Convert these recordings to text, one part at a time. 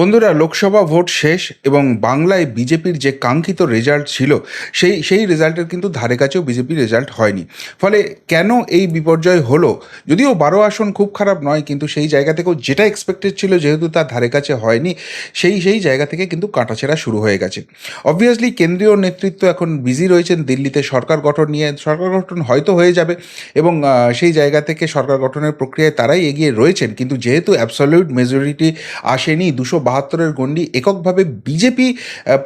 বন্ধুরা, লোকসভা ভোট শেষ এবং বাংলায় বিজেপির যে কাঙ্ক্ষিত রেজাল্ট ছিল, সেই সেই রেজাল্টের কিন্তু ধারে কাছেও বিজেপির রেজাল্ট হয়নি। ফলে কেন এই বিপর্যয় হলো? যদিও বারো আসন খুব খারাপ নয়, কিন্তু সেই জায়গা থেকেও যেটা এক্সপেক্টেড ছিল যেহেতু তার ধারে কাছে হয়নি, সেই সেই জায়গা থেকে কিন্তু কাটাছেড়া শুরু হয়ে গেছে। অবভিয়াসলি কেন্দ্রীয় নেতৃত্ব এখন বিজি রয়েছেন দিল্লিতে, সরকার গঠন নিয়ে, সরকার গঠন হয়তো হয়ে যাবে এবং সেই জায়গা থেকে সরকার গঠনের প্রক্রিয়ায় তারাই এগিয়ে রয়েছেন, কিন্তু যেহেতু অ্যাবসলিউট মেজরিটি আসেনি, দুশো বাহাত্তরের গণ্ডি এককভাবে বিজেপি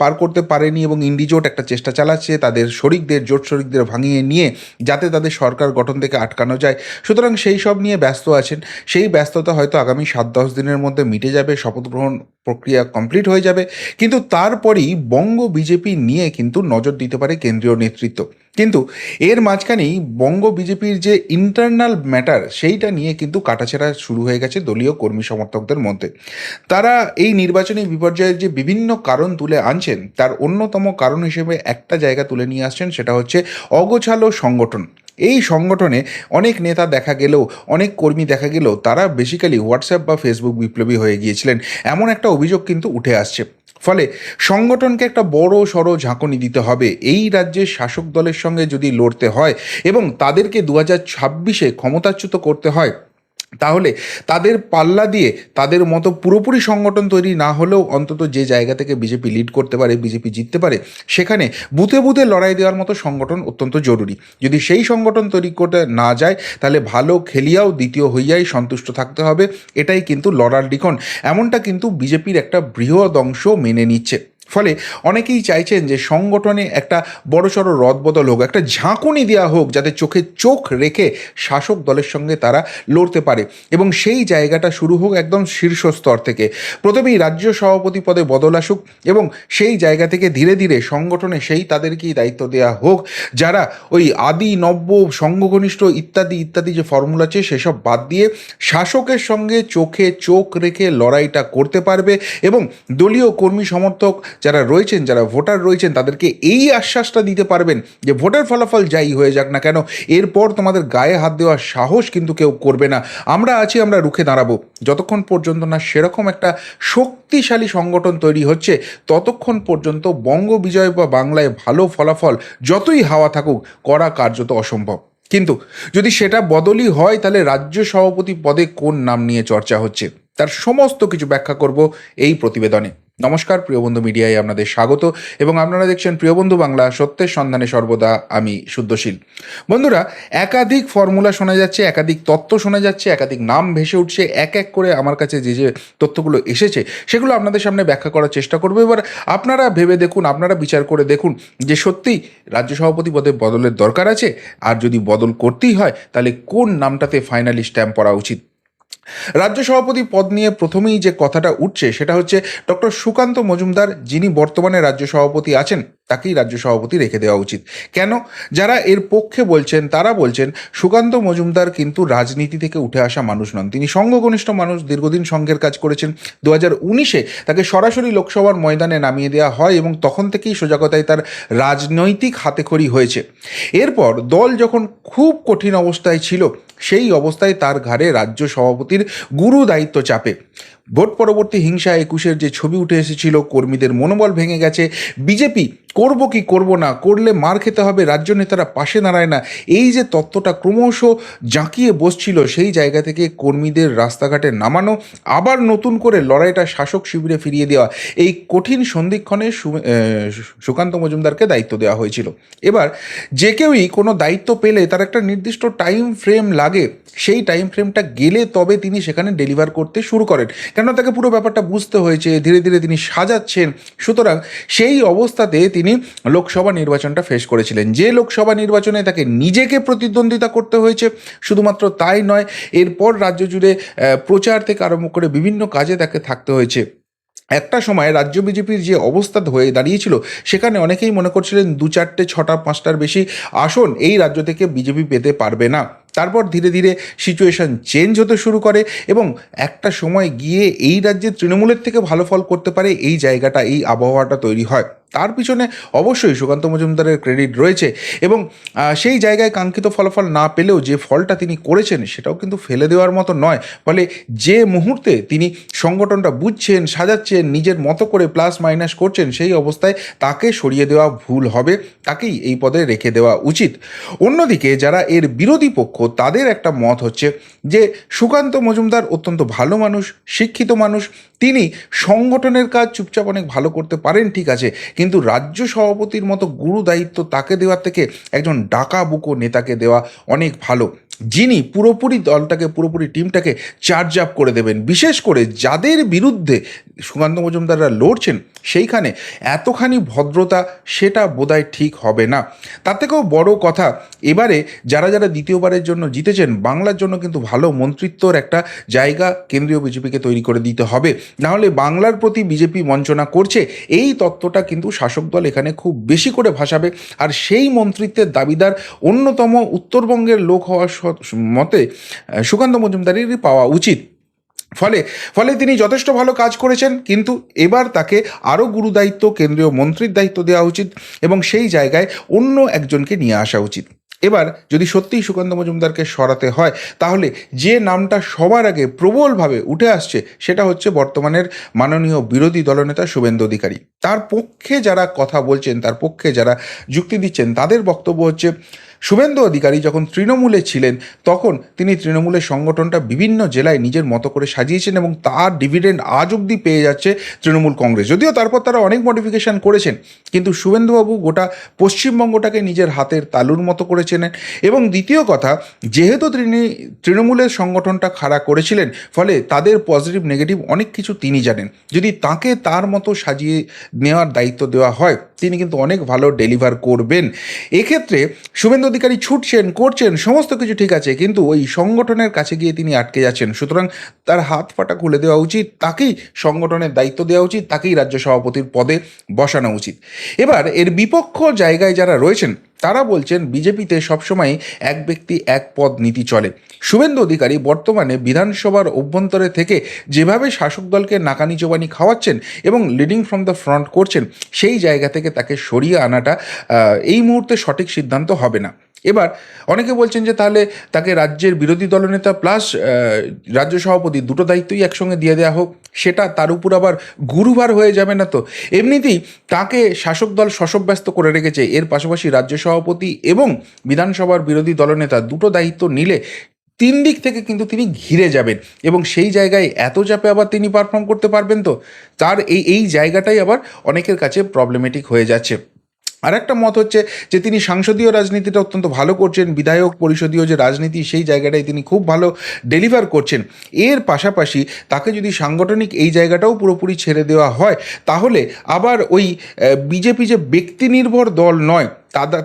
পার করতে পারেনি এবং ইন্ডিজোট একটা চেষ্টা চালাচ্ছে তাদের শরিকদের, জোট শরিকদের ভাঙিয়ে নিয়ে যাতে তাদের সরকার গঠন থেকে আটকানো যায়। সুতরাং সেই সব নিয়ে ব্যস্ত আছেন। সেই ব্যস্ততা হয়তো আগামী সাত দশ দিনের মধ্যে মিটে যাবে। শপথ গ্রহণ প্রক্রিয়া কমপ্লিট হয়ে যাবে। কিন্তু তারপরেই বঙ্গ বিজেপি নিয়ে কিন্তু নজর দিতে পারে কেন্দ্রীয় নেতৃত্ব। কিন্তু এর মাঝখানেই বঙ্গ বিজেপির যে ইন্টারনাল ম্যাটার সেইটা নিয়ে কিন্তু কাটাছেড়া শুরু হয়ে গেছে দলীয় কর্মী সমর্থকদের মধ্যে। তারা এই নির্বাচনী বিপর্যয়ের যে বিভিন্ন কারণ তুলে আনছেন, তার অন্যতম কারণ হিসেবে একটা জায়গা তুলে নিয়ে আসছেন, সেটা হচ্ছে অগোছালো সংগঠন। এই সংগঠনে অনেক নেতা দেখা গেলেও, অনেক কর্মী দেখা গেলেও তারা বেসিক্যালি হোয়াটসঅ্যাপ বা ফেসবুক বিপ্লবী হয়ে গিয়েছিলেন। এমন একটা অভিযোগ কিন্তু উঠে আসছে। ফলে সংগঠনকে একটা বড় সড় ঝাঁকুনি দিতে হবে। এই রাজ্যের শাসক দলের সঙ্গে যদি লড়তে হয় এবং তাদেরকে দু হাজার ছাব্বিশে ক্ষমতাচ্যুত করতে হয় তাহলে তাদের পাল্লা দিয়ে তাদের মতো পুরোপুরি সংগঠন তৈরি না হলেও অন্তত যে জায়গা থেকে বিজেপি লিড করতে পারে, বিজেপি জিততে পারে, সেখানে বুথে বুথে লড়াই দেওয়ার মতো সংগঠন অত্যন্ত জরুরি। যদি সেই সংগঠন তৈরি করতে না যায়, তাহলে ভালো খেলিয়াও দ্বিতীয় হইয়াই সন্তুষ্ট থাকতে হবে। এটাই কিন্তু লড়ার লিখন। এমনটা কিন্তু বিজেপির একটা বৃহৎ অংশ মেনে নিচ্ছে। ফলে অনেকেই চাইছেন যে সংগঠনে একটা বড়সড় রদবদল হোক, একটা ঝাঁকুনি দেওয়া হোক, যাতে চোখে চোখ রেখে শাসক দলের সঙ্গে তারা লড়তে পারে। এবং সেই জায়গাটা শুরু হোক একদম শীর্ষ স্তর থেকে। প্রথমেই রাজ্য সভাপতি পদে বদল আসুক এবং সেই জায়গা থেকে ধীরে ধীরে সংগঠনে সেই তাদেরকেই দায়িত্ব দেওয়া হোক। যারা ওই আদি, নব্য, সংঘঘনিষ্ঠ ইত্যাদি ইত্যাদি যে ফর্মুলা আছে, সেসব বাদ দিয়ে শাসকের সঙ্গে চোখে চোখ রেখে লড়াইটা করতে পারবে এবং দলীয় কর্মী সমর্থক যারা রয়েছেন, যারা ভোটার রয়েছেন, তাদেরকে এই আশ্বাসটা দিতে পারবেন যে ভোটার ফলাফল যাই হয়ে যাক না কেন, এরপর তোমাদের গায়ে হাত দেওয়ার সাহস কিন্তু কেউ করবে না। আমরা আছি, আমরা রুখে দাঁড়াবো। যতক্ষণ পর্যন্ত না সেরকম একটা শক্তিশালী সংগঠন তৈরি হচ্ছে, ততক্ষণ পর্যন্ত বঙ্গ বিজয় বা বাংলায় ভালো ফলাফল যতই হাওয়া থাকুক, করা কার্যত অসম্ভব। কিন্তু যদি সেটা বদলই হয়, তাহলে রাজ্য সভাপতি পদে কোন নাম নিয়ে চর্চা হচ্ছে? তার সমস্ত কিছু ব্যাখ্যা করব এই প্রতিবেদনে। নমস্কার, প্রিয় বন্ধু মিডিয়ায় আপনাদের স্বাগত এবং আপনারা দেখছেন প্রিয় বন্ধু বাংলা, সত্যের সন্ধানে সর্বদা আমি শুদ্ধশীল। বন্ধুরা, একাধিক ফর্মুলা শোনা যাচ্ছে, একাধিক তত্ত্ব শোনা যাচ্ছে, একাধিক নাম ভেসে উঠছে, এক এক করে আমার কাছে যে যে তথ্যগুলো এসেছে, সেগুলো আপনাদের সামনে ব্যাখ্যা করার চেষ্টা করব। এবার আপনারা ভেবে দেখুন, আপনারা বিচার করে দেখুন যে সত্যিই রাজ্য সভাপতি পদে বদলের দরকার আছে? আর যদি বদল করতেই হয়, তাহলে কোন নামটাতে ফাইনালি স্ট্যাম্প পড়া উচিত? রাজ্য সভাপতি পদ নিয়ে প্রথমেই যে কথাটা উঠছে সেটা হচ্ছে ডক্টর সুকান্ত মজুমদার যিনি বর্তমানে রাজ্য সভাপতি আছেন, তাকেই রাজ্য সভাপতি রেখে দেওয়া উচিত। কেন? যারা এর পক্ষে বলছেন, তারা বলছেন সুকান্ত মজুমদার কিন্তু রাজনীতি থেকে উঠে আসা মানুষ নন। তিনি সংঘঘনিষ্ঠ মানুষ, দীর্ঘদিন সংঘের কাজ করেছেন। দু হাজার উনিশে তাকে সরাসরি লোকসভার ময়দানে নামিয়ে দেওয়া হয় এবং তখন থেকেই সোজাগতায় তার রাজনৈতিক হাতেখড়ি হয়েছে। এরপর দল যখন খুব কঠিন অবস্থায় ছিল সেই অবস্থায় তার ঘাড়ে রাজ্য সভাপতির গুরু দায়িত্ব চাপে। ভোট পরবর্তী হিংসা একুশের যে ছবি উঠে এসেছিল, কর্মীদের মনোবল ভেঙে গেছে। বিজেপি করব কি করব না, করলে মার খেতে হবে, রাজ্য নেতারা পাশে দাঁড়ায় না। এই যে তত্ত্বটা ক্রমশ জাঁকিয়ে বসছিল, সেই জায়গা থেকে কর্মীদের রাস্তাঘাটে নামানো, আবার নতুন করে লড়াইটা শাসক শিবিরে ফিরিয়ে দেওয়া, এই কঠিন সন্ধিক্ষণে সুকান্ত মজুমদারকে দায়িত্ব দেওয়া হয়েছিল। এবার যে কেউই কোনো দায়িত্ব পেলে তার একটা নির্দিষ্ট টাইম ফ্রেম লাগে। সেই টাইম ফ্রেমটা গেলে তবে তিনি সেখানে ডেলিভার করতে শুরু করেন। কেন তাকে পুরো ব্যাপারটা বুঝতে হয়েছে, ধীরে ধীরে তিনি সাজাচ্ছেন। সুতরাং সেই অবস্থাতে তিনি লোকসভা নির্বাচনটা ফেস করেছিলেন। যে লোকসভা নির্বাচনে তাকে নিজেকে প্রতিদ্বন্দ্বিতা করতে হয়েছে, শুধুমাত্র তাই নয়, এরপর রাজ্য জুড়ে প্রচার থেকে আরম্ভ করে বিভিন্ন কাজে তাকে থাকতে হয়েছে। একটা সময় রাজ্য বিজেপির যে অবস্থা হয়ে দাঁড়িয়েছিল, সেখানে অনেকেই মনে করছিলেন দু চারটে, ছটা, পাঁচটার বেশি আসন এই রাজ্য থেকে বিজেপি পেতে পারবে না। তারপর ধীরে ধীরে সিচুয়েশন চেঞ্জ হতে শুরু করে এবং একটা সময় গিয়ে এই রাজ্যে তৃণমূলের থেকে ভালো ফল করতে পারে, এই জায়গাটা, এই আবহাওয়াটা তৈরি হয়। তার পিছনে অবশ্যই সুকান্ত মজুমদারের ক্রেডিট রয়েছে এবং সেই জায়গায় কাঙ্ক্ষিত ফলাফল না পেলেও যে ফলটা তিনি করেছেন সেটাও কিন্তু ফেলে দেওয়ার মতো নয়। ফলে যে মুহূর্তে তিনি সংগঠনটা বুঝছেন, সাজাচ্ছেন, নিজের মতো করে প্লাস মাইনাস করছেন সেই অবস্থায় তাকে সরিয়ে দেওয়া ভুল হবে, তাকেই এই পদে রেখে দেওয়া উচিত। অন্যদিকে যারা এর বিরোধী পক্ষ, তাদের একটা মত হচ্ছে যে সুকান্ত মজুমদার অত্যন্ত ভালো মানুষ, শিক্ষিত মানুষ তিনি সংগঠনের কাজ চুপচাপ অনেক ভালো করতে পারেন, ঠিক আছে, কিন্তু রাজ্য সভাপতির মতো গুরু দায়িত্ব তাকে দেওয়ার থেকে একজন ডাকা বুকো নেতাকে দেওয়া অনেক ভালো। যিনি পুরোপুরি দলটাকে, পুরোপুরি টিমটাকে চার্জ আপ করে দেবেন। বিশেষ করে যাদের বিরুদ্ধে সুকান্ত মজুমদাররা লড়ছেন, সেইখানে এতখানি ভদ্রতা সেটা বোধহয় ঠিক হবে না। তার থেকেও বড় কথা, এবারে যারা যারা দ্বিতীয়বারের জন্য জিতেছেন, বাংলার জন্য কিন্তু ভালো মন্ত্রিত্বর একটা জায়গা কেন্দ্রীয় বিজেপিকে তৈরি করে দিতে হবে। নাহলে বাংলার প্রতি বিজেপি বঞ্চনা করছে, এই তত্ত্বটা কিন্তু শাসক দল এখানে খুব বেশি করে ভাসাবে। আর সেই মন্ত্রিত্বের দাবিদার অন্যতম উত্তরবঙ্গের লোক হওয়ার মতে সুকান্ত মজুমদারেরই পাওয়া উচিত। ফলে ফলে তিনি যথেষ্ট ভালো কাজ করেছেন, কিন্তু এবার তাকে আরও গুরু দায়িত্ব, কেন্দ্রীয় মন্ত্রীর দায়িত্ব দেওয়া উচিত এবং সেই জায়গায় অন্য একজনকে নিয়ে আসা উচিত। এবার যদি সত্যিই সুকান্ত মজুমদারকে সরাতে হয়, তাহলে যে নামটা সবার আগে প্রবলভাবে উঠে আসছে, সেটা হচ্ছে বর্তমানের মাননীয় বিরোধী দলনেতা শুভেন্দু অধিকারী। তার পক্ষে যারা কথা বলছেন, তার পক্ষে যারা যুক্তি দিচ্ছেন, তাদের বক্তব্য হচ্ছে শুভেন্দু অধিকারী যখন তৃণমূলে ছিলেন, তখন তিনি তৃণমূলের সংগঠনটা বিভিন্ন জেলায় নিজের মতো করে সাজিয়েছেন এবং তার ডিভিডেন্ড আজ অবধি পেয়ে যাচ্ছে তৃণমূল কংগ্রেস। যদিও তারপর তারা অনেক মডিফিকেশন করেছেন, কিন্তু শুভেন্দুবাবু গোটা পশ্চিমবঙ্গটাকে নিজের হাতের তালুর মতো করেছেন এবং দ্বিতীয় কথা, যেহেতু তিনি তৃণমূলের সংগঠনটা খাড়া করেছিলেন, ফলে তাদের পজিটিভ নেগেটিভ অনেক কিছু তিনি জানেন। যদি তাকে তার মতো সাজিয়ে নেওয়ার দায়িত্ব দেওয়া হয় তিনি কিন্তু অনেক ভালো ডেলিভার করবেন। এক্ষেত্রে শুভেন্দু অধিকারী ছুটছেন, করছেন, সমস্ত কিছু ঠিক আছে, কিন্তু ওই সংগঠনের কাছে গিয়ে তিনি আটকে যাচ্ছেন। সুতরাং তার হাত পাটা খুলে দেওয়া উচিত, তাকেই সংগঠনের দায়িত্ব দেওয়া উচিত, তাকেই রাজ্য সভাপতির পদে বসানো উচিত। এবার এর বিপক্ষ জায়গায় যারা রয়েছেন তারা বলছেন, বিজেপিতে সবসময় এক ব্যক্তি এক পদ নীতি চলে। শুভেন্দু অধিকারী বর্তমানে বিধানসভার অভ্যন্তরে থেকে যেভাবে শাসক দলকে নাকানি জোবানি খাওয়াচ্ছেন এবং লিডিং ফ্রম দ্য ফ্রন্ট করছেন, সেই জায়গা থেকে তাকে সরিয়ে আনাটা এই মুহূর্তে সঠিক সিদ্ধান্ত হবে না। এবার অনেকে বলছেন যে তাহলে তাকে রাজ্যের বিরোধী দলনেতা প্লাস রাজ্য সভাপতি দুটো দায়িত্বই একসঙ্গে দিয়ে দেওয়া হোক, সেটা তার উপর আবার গুরুবার হয়ে যাবে না তো? এমনিতেই তাকে শাসক দল শশব্যস্ত করে রেখেছে, এর পাশাপাশি রাজ্য সভাপতি এবং বিধানসভার বিরোধী দলনেতা দুটো দায়িত্ব নিলে তিন দিক থেকে কিন্তু তিনি ঘিরে যাবেন এবং সেই জায়গায় এত চাপে আবার তিনি পারফর্ম করতে পারবেন তো? তার এই এই জায়গাটাই আবার অনেকের কাছে প্রবলেমেটিক হয়ে যাচ্ছে। আর একটা মত হচ্ছে যে তিনি সাংসদীয় রাজনীতিটা অত্যন্ত ভালো করছেন, বিধায়ক পরিষদীয় যে রাজনীতি সেই জায়গাটায় তিনি খুব ভালো ডেলিভার করছেন। এর পাশাপাশি তাকে যদি সাংগঠনিক এই জায়গাটাও পুরোপুরি ছেড়ে দেওয়া হয়, তাহলে আবার ওই বিজেপি যে ব্যক্তি নির্ভর দল নয়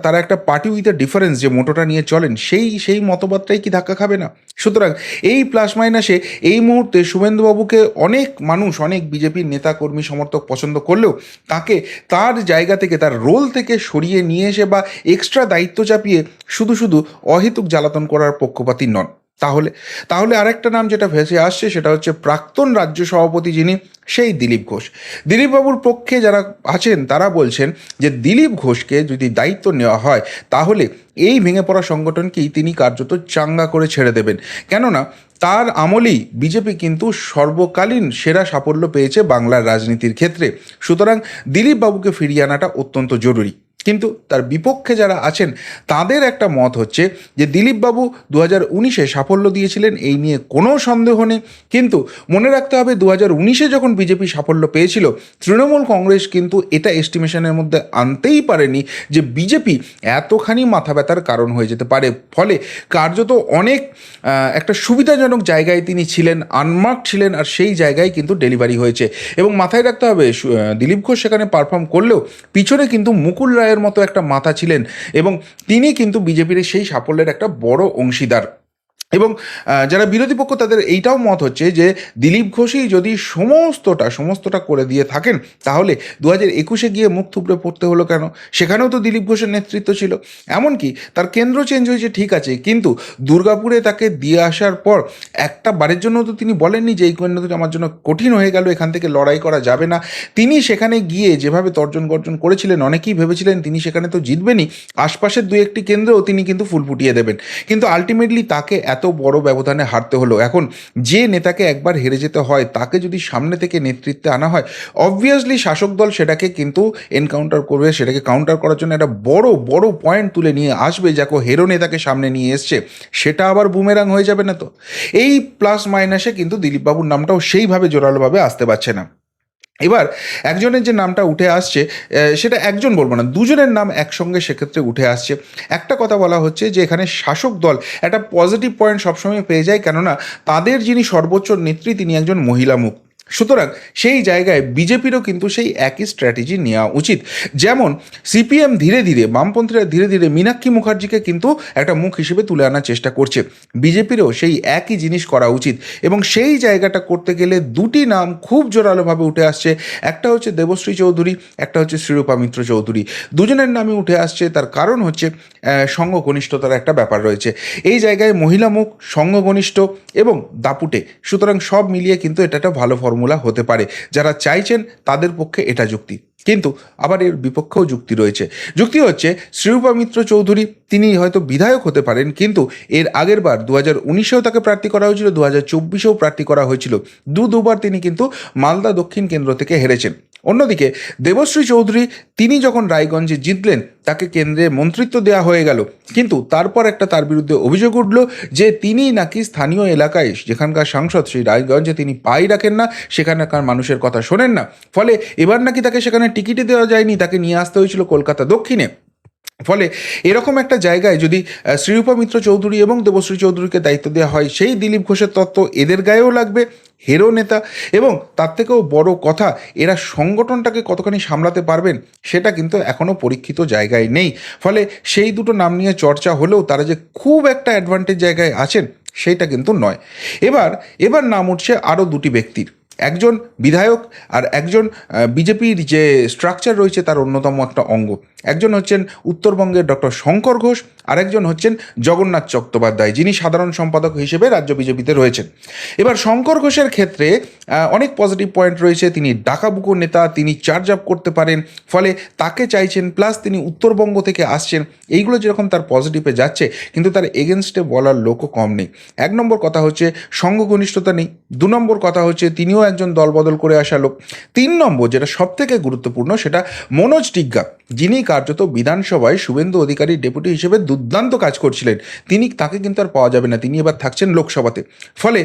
তারা একটা পার্টি উইথ এ ডিফারেন্স যে মোটোটা নিয়ে চলেন, সেই সেই মতবাদটাই কি ধাক্কা খাবে না? সুতরাং এই প্লাস মাইনাসে এই মুহূর্তে শুভেন্দুবাবুকে অনেক মানুষ, অনেক বিজেপির নেতা, কর্মী, সমর্থক পছন্দ করলেও তাকে তার জায়গা থেকে, তার রোল থেকে সরিয়ে নিয়ে এসে বা এক্সট্রা দায়িত্ব চাপিয়ে শুধু শুধু অহেতুক জ্বালাতন করার পক্ষপাতি নন। তাহলে তাহলে আরেকটা নাম যেটা ভেসে আসছে সেটা হচ্ছে প্রাক্তন রাজ্য সভাপতি যিনি, সেই দিলীপ ঘোষ। দিলীপবাবুর পক্ষে যারা আছেন, তারা বলছেন যে দিলীপ ঘোষকে যদি দায়িত্ব নেওয়া হয়, তাহলে এই ভেঙে পড়া সংগঠনকেই তিনি কার্যত চাঙ্গা করে ছেড়ে দেবেন। কেননা, তার আমলেই বিজেপি কিন্তু সর্বকালীন সেরা সাফল্য পেয়েছে বাংলার রাজনীতির ক্ষেত্রে। সুতরাং দিলীপবাবুকে ফিরিয়ে আনাটা অত্যন্ত জরুরি। কিন্তু তার বিপক্ষে যারা আছেন, তাদের একটা মত হচ্ছে যে দিলীপবাবু দু হাজার উনিশে সাফল্য দিয়েছিলেন, এই নিয়ে কোনো সন্দেহ নেই। কিন্তু মনে রাখতে হবে দু হাজার উনিশে যখন বিজেপি সাফল্য পেয়েছিল, তৃণমূল কংগ্রেস কিন্তু এটা এস্টিমেশনের মধ্যে আনতেই পারেনি যে বিজেপি এতখানি মাথা ব্যথার কারণ হয়ে যেতে পারে। ফলে কার্যত অনেক একটা সুবিধাজনক জায়গায় তিনি ছিলেন আনমার্ক ছিলেন, আর সেই জায়গায় কিন্তু ডেলিভারি হয়েছে। এবং মাথায় রাখতে হবে দিলীপ ঘোষ সেখানে পারফর্ম করলেও পিছনে কিন্তু মুকুল রায়ের মতো একটা মাথা ছিলেন এবং তিনি কিন্তু বিজেপির সেই সাফল্যের একটা বড় অংশীদার। এবং যারা বিরোধী পক্ষ, তাদের এইটাও মত হচ্ছে যে, দিলীপ ঘোষই যদি সমস্তটা সমস্তটা করে দিয়ে থাকেন, তাহলে দু হাজার একুশে গিয়ে মুখ থুবড়ে পড়তে হলো কেন? সেখানেও তো দিলীপ ঘোষের নেতৃত্ব ছিল। এমনকি তার কেন্দ্র চেঞ্জ হয়েছে, ঠিক আছে, কিন্তু দুর্গাপুরে তাকে দিয়ে আসার পর একটা বারের জন্য তো তিনি বলেননি যে, এই কেন্দ্রটি আমার জন্য কঠিন হয়ে গেল, এখান থেকে লড়াই করা যাবে না। তিনি সেখানে গিয়ে যেভাবে তর্জন গর্জন করেছিলেন, অনেকেই ভেবেছিলেন তিনি সেখানে তো জিতবেনই। আশপাশের দু একটি কেন্দ্রেও তিনি কিন্তু ফুল ফুটিয়ে দেবেন। কিন্তু আলটিমেটলি তাকে এত বড় ব্যবধানে হারতে হলো। এখন যে নেতাকে একবার হেরে যেতে হয়, তাকে যদি সামনে থেকে নেতৃত্বে আনা হয় অবভিয়াসলি শাসক দল সেটাকে কিন্তু এনকাউন্টার করবে, সেটাকে কাউন্টার করার জন্য একটা বড় বড় পয়েন্ট তুলে নিয়ে আসবে যাকে হেরো নেতাকে সামনে নিয়ে এসছে। সেটা আবার বুমেরাং হয়ে যাবে না তো? এই প্লাস মাইনাসে কিন্তু দিলীপবাবুর নামটাও সেইভাবে জোরালোভাবে আসতে পারছে না। এবার একজনের যে নামটা উঠে আসছে সেটা একজন বলব না, দুজনের নাম একসঙ্গে সেক্ষেত্রে উঠে আসছে। একটা কথা বলা হচ্ছে যে, এখানে শাসক দল একটা পজিটিভ পয়েন্ট সবসময় পেয়ে যায়, কেননা তাদের যিনি সর্বোচ্চ নেত্রী, তিনি একজন মহিলা মুখ সুতরাং সেই জায়গায় বিজেপিরও কিন্তু সেই একই স্ট্র্যাটেজি নেওয়া উচিত। যেমন সিপিএম ধীরে ধীরে বামপন্থীরা ধীরে ধীরে মীনাক্ষী মুখার্জিকে কিন্তু একটা মুখ হিসেবে তুলে আনার চেষ্টা করছে। বিজেপিরও সেই একই জিনিস করা উচিত এবং সেই জায়গাটা করতে গেলে দুটি নাম খুব জোরালোভাবে উঠে আসছে। একটা হচ্ছে দেবশ্রী চৌধুরী একটা হচ্ছে শ্রীরূপা মিত্র চৌধুরী। দুজনের নামই উঠে আসছে তার কারণ হচ্ছে আহ, সঙ্গ ঘনিষ্ঠতার একটা ব্যাপার রয়েছে। এই জায়গায় মহিলা মুখ সঙ্গ ঘনিষ্ঠ এবং দাপুটে। সুতরাং সব মিলিয়ে কিন্তু এটা একটা ভালো ফর্মুলা হতে পারে। যারা চাইছেন তাদের পক্ষে এটা যুক্তি। কিন্তু আবার এর বিপক্ষেও যুক্তি রয়েছে। যুক্তি হচ্ছে, শ্রীরূপা মিত্র চৌধুরী, তিনি হয়তো বিধায়ক হতে পারেন, কিন্তু এর আগের বার দু হাজার উনিশেও তাকে প্রার্থী করা হয়েছিল দু হাজার চব্বিশেও প্রার্থী করা হয়েছিল। দু দুবার তিনি কিন্তু মালদা দক্ষিণ কেন্দ্র থেকে হেরেছেন। অন্যদিকে, দেবশ্রী চৌধুরী, তিনি যখন রায়গঞ্জে জিতলেন তাকে কেন্দ্রে মন্ত্রিত্ব দেওয়া হয়ে গেল। কিন্তু তারপর একটা তার বিরুদ্ধে অভিযোগ উঠল যে তিনি নাকি স্থানীয় এলাকায়, যেখানকার সাংসদ সেই রায়গঞ্জে তিনি পাই রাখেন না, সেখানকার মানুষের কথা শোনেন না। ফলে এবার নাকি তাকে সেখানে টিকিটে দেওয়া যায়নি, তাকে নিয়ে আসতে হয়েছিল কলকাতা দক্ষিণে। ফলে এরকম একটা জায়গায় যদি শ্রীরূপা মিত্র চৌধুরী এবং দেবশ্রী চৌধুরীকে দায়িত্ব দেওয়া হয়, সেই দিলীপ ঘোষের তত্ত্ব এদের গায়েও লাগবে। হেরো নেতা এবং তার থেকেও বড় কথা, এরা সংগঠনটাকে কতখানি সামলাতে পারবেন সেটা কিন্তু এখনও পরীক্ষিত জায়গায় নেই। ফলে সেই দুটো নাম নিয়ে চর্চা হলেও তারা যে খুব একটা অ্যাডভান্টেজ জায়গায় আছেন, সেইটা কিন্তু নয়। এবার এবার নাম উঠছে আরও দুটি ব্যক্তির। একজন বিধায়ক আর একজন বিজেপির যে স্ট্রাকচার রয়েছে তার অন্যতম একটা অঙ্গ। একজন হচ্ছেন উত্তরবঙ্গের ডক্টর শঙ্কর ঘোষ আর একজন হচ্ছেন জগন্নাথ চট্টোপাধ্যায়, যিনি সাধারণ সম্পাদক হিসেবে রাজ্য বিজেপিতে রয়েছেন। এবার শঙ্কর ঘোষের ক্ষেত্রে অনেক পজিটিভ পয়েন্ট রয়েছে। তিনি ডাকাবুকো নেতা, তিনি চার্জ আপ করতে পারেন, ফলে তাকে চাইছেন প্লাস তিনি উত্তরবঙ্গ থেকে আসছেন। এইগুলো যেরকম তার পজিটিভে যাচ্ছে, কিন্তু তার এগেনস্টে বলার লোকও কম নেই। এক নম্বর কথা হচ্ছে সঙ্গ ঘনিষ্ঠতা নেই। দু নম্বর কথা হচ্ছে, তিনিও একজন দলবদল করে আসা লোক। তিন নম্বর যেটা সবথেকে গুরুত্বপূর্ণ সেটা মনোজ টিগ্গা। যিনি কার্যত বিধানসভায় শুভেন্দু অধিকারী ডেপুটি হিসেবে দুর্দান্ত কাজ করছিলেন, তিনি তাকে কিন্তু আর পাওয়া যাবে না, তিনি এবার থাকছেন লোকসভাতে। ফলে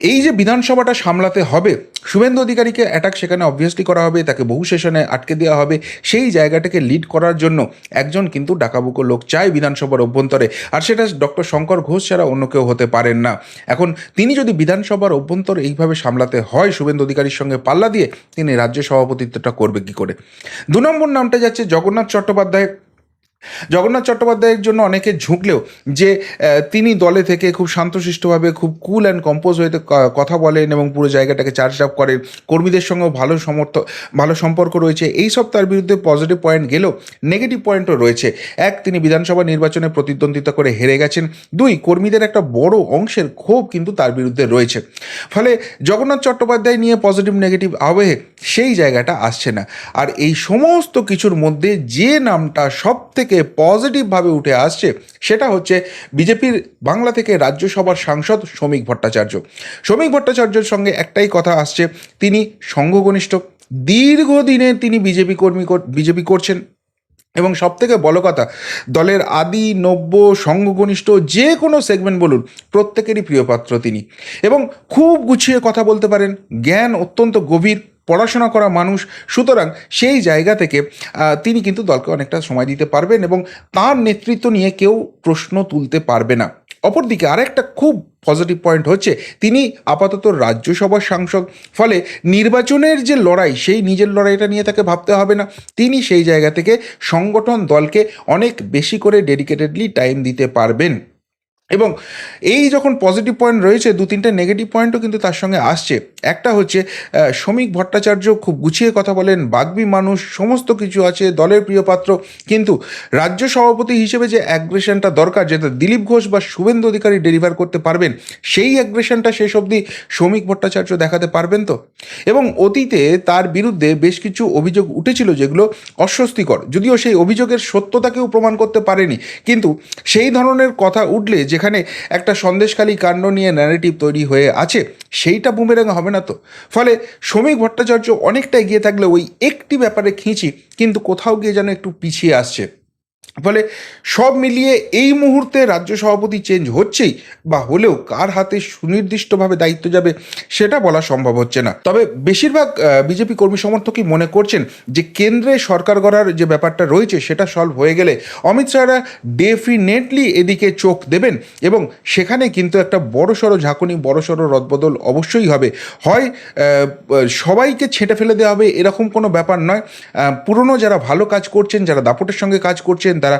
এই যে বিধানসভাটা সামলাতে হবে, শুভেন্দু অধিকারীকে অ্যাটাক সেখানে অবভিয়াসলি করা হবে, তাকে বহু সেশনে আটকে দেওয়া হবে, সেই জায়গাটাকে লিড করার জন্য একজন কিন্তু ডাকাবুকো লোক চায় বিধানসভার অভ্যন্তরে। আর সেটা ডক্টর শঙ্কর ঘোষ ছাড়া অন্য কেউ হতে পারেন না। এখন তিনি যদি বিধানসভার অভ্যন্তর এইভাবে সামলাতে হয় শুভেন্দু অধিকারীর সঙ্গে পাল্লা দিয়ে, তিনি রাজ্য সভাপতিত্বটা করবে কি করে? দু নম্বর নামটা যাচ্ছে জগন্নাথ চট্টোপাধ্যায় জগন্নাথ চট্টোপাধ্যায়ের জন্য অনেকে ঝুঁকলেও যে তিনি দলে থেকে খুব শান্তশিষ্টভাবে খুব কুল অ্যান্ড কম্পোজ হয়ে কথা বলেন এবং পুরো জায়গাটাকে চার্জ আপ করেন। কর্মীদের সঙ্গেও ভালো সমর্থ, ভালো সম্পর্ক রয়েছে। এই সব তার বিরুদ্ধে পজিটিভ পয়েন্ট গেলেও নেগেটিভ পয়েন্টও রয়েছে। এক, তিনি বিধানসভা নির্বাচনে প্রতিদ্বন্দ্বিতা করে হেরে গেছেন। দুই, কর্মীদের একটা বড় অংশের ক্ষোভ কিন্তু তার বিরুদ্ধে রয়েছে। ফলে জগন্নাথ চট্টোপাধ্যায় নিয়ে পজিটিভ নেগেটিভ আবহে সেই জায়গাটা আসছে না। আর এই সমস্ত কিছুর মধ্যে যে নামটা সব থেকে পজিটিভভাবে উঠে আসছে, সেটা হচ্ছে বিজেপির বাংলা থেকে রাজ্যসভার সাংসদ শ্রমিক ভট্টাচার্য। শ্রমিক ভট্টাচার্যের সঙ্গে একটাই কথা আসছে, তিনি সংঘঘনিষ্ঠ দীর্ঘদিনে তিনি বিজেপি কর্মী কর- বিজেপি করছেন। এবং সব থেকে বড় কথা, দলের আদি, নব্য সংঘঘনিষ্ঠ যে কোনো সেগমেন্ট বলুন, প্রত্যেকেরই প্রিয়পাত্র তিনি। এবং খুব গুছিয়ে কথা বলতে পারেন, জ্ঞান অত্যন্ত গভীর। পড়াশোনা করা মানুষ, সুতরাং সেই জায়গা থেকে তিনি কিন্তু দলকে অনেকটা সময় দিতে পারবেন এবং তার নেতৃত্ব নিয়ে কেউ প্রশ্ন তুলতে পারবে না। অপরদিকে আরেকটা খুব পজিটিভ পয়েন্ট হচ্ছে, তিনি আপাতত রাজ্যসভার সাংসদ, ফলে নির্বাচনের যে লড়াই, সেই নিজের লড়াইটা নিয়ে তাকে ভাবতে হবে না। তিনি সেই জায়গা থেকে সংগঠন দলকে অনেক বেশি করে ডেডিকেটেডলি টাইম দিতে পারবেন। এবং এই যখন পজিটিভ পয়েন্ট রয়েছে, দু তিনটে নেগেটিভ পয়েন্টও কিন্তু তার সঙ্গে আসছে। একটা হচ্ছে শ্রমিক ভট্টাচার্য খুব গুছিয়ে কথা বলেন বাগবি মানুষ, সমস্ত কিছু আছে, দলের প্রিয় পাত্র। কিন্তু রাজ্য সভাপতি হিসেবে যে অ্যাগ্রেশনটা দরকার, যেটা দিলীপ ঘোষ বা শুভেন্দু অধিকারী ডেলিভার করতে পারবেন, সেই অ্যাগ্রেশনটা শেষ অবধি শ্রমিক ভট্টাচার্য দেখাতে পারবেন তো? এবং অতীতে তার বিরুদ্ধে বেশ কিছু অভিযোগ উঠেছিল যেগুলো অস্বস্তিকর। যদিও সেই অভিযোগের সত্যতাকেও প্রমাণ করতে পারেনি। কিন্তু সেই ধরনের কথা উঠলে যেখানে একটা সন্দেশখালী কাণ্ড নিয়ে ন্যারেটিভ তৈরি হয়ে আছে, সেইটা বুমেরাং হবে না তো। ফলে শ্রমিক ভট্টাচার্য অনেকটা এগিয়ে থাকলে ওই একটি ব্যাপারে খিঁচি, কিন্তু কোথাও গিয়ে যেন একটু পিছিয়ে আসছে। ফলে সব মিলিয়ে এই মুহূর্তে রাজ্য সভাপতি চেঞ্জ হচ্ছেই বা হলেও কার হাতে সুনির্দিষ্টভাবে দায়িত্ব যাবে সেটা বলা সম্ভব হচ্ছে না। তবে বেশিরভাগ বিজেপি কর্মী সমর্থকই মনে করছেন যে কেন্দ্রে সরকার গড়ার যে ব্যাপারটা রয়েছে সেটা সলভ হয়ে গেলে অমিত শাহরা ডেফিনেটলি এদিকে চোখ দেবেন এবং সেখানে কিন্তু একটা বড়সড় ঝাঁকুনি, বড়সড় রদবদল অবশ্যই হবে। হয় সবাইকে ছেঁটে ফেলে দেওয়া হবে এরকম কোনো ব্যাপার নয়। পুরনো যারা ভালো কাজ করছেন, যারা দাপটের সঙ্গে কাজ করছেন তারা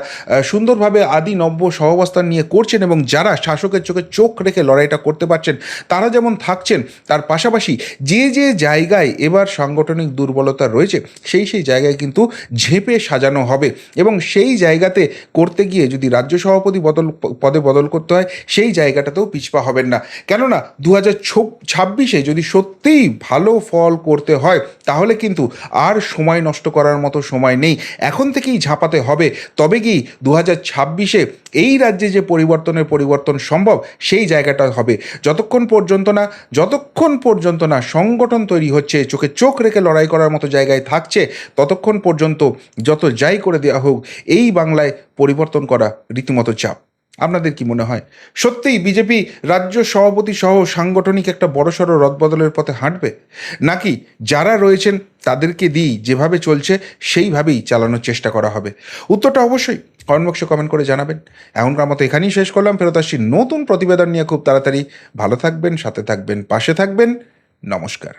সুন্দরভাবে আদি নব্য সহাবস্থান নিয়ে করছেন এবং যারা শাসকের চোখে চোখ রেখে লড়াইটা করতে পারছেন, তারা যেমন থাকছেন, তার পাশাপাশি যে যে জায়গায় এবার সাংগঠনিক দুর্বলতা রয়েছে, সেই সেই জায়গায় কিন্তু ঝেঁপে সাজানো হবে এবং সেই জায়গাতে করতে গিয়ে যদি রাজ্য সভাপতি বদল, পদে বদল করতে হয়, সেই জায়গাটাতেও পিছপা হবেন না। কেননা দু হাজার ছাব্বিশে যদি সত্যিই ভালো ফল করতে হয়, তাহলে কিন্তু আর সময় নষ্ট করার মতো সময় নেই। এখন থেকেই ঝাঁপাতে হবে। তবে কি দু হাজার ছাব্বিশে এই রাজ্যে যে পরিবর্তনের পরিবর্তন সম্ভব, সেই জায়গাটা হবে। যতক্ষণ পর্যন্ত না, যতক্ষণ পর্যন্ত না সংগঠন তৈরি হচ্ছে, চোখে চোখ রেখে লড়াই করার মতো জায়গায় থাকছে, ততক্ষণ পর্যন্ত যত যাই করে দেওয়া হোক, এই বাংলায় পরিবর্তন করা রীতিমতো চাপ। আপনাদের কি মনে হয়? সত্যিই বিজেপি রাজ্য সভাপতি সহ সাংগঠনিক একটা বড়সড় রদবদলের পথে হাঁটবে? নাকি যারা রয়েছেন তাদেরকে দিই যেভাবে চলছে সেইভাবেই চালানোর চেষ্টা করা হবে? উত্তরটা অবশ্যই কমেন্ট বক্সে কমেন্ট করে জানাবেন। এখনকার মতো এখানেই শেষ করলাম। ফেরত আসছি নতুন প্রতিবেদন নিয়ে। খুব তাড়াতাড়ি ভালো থাকবেন, সাথে থাকবেন, পাশে থাকবেন। নমস্কার।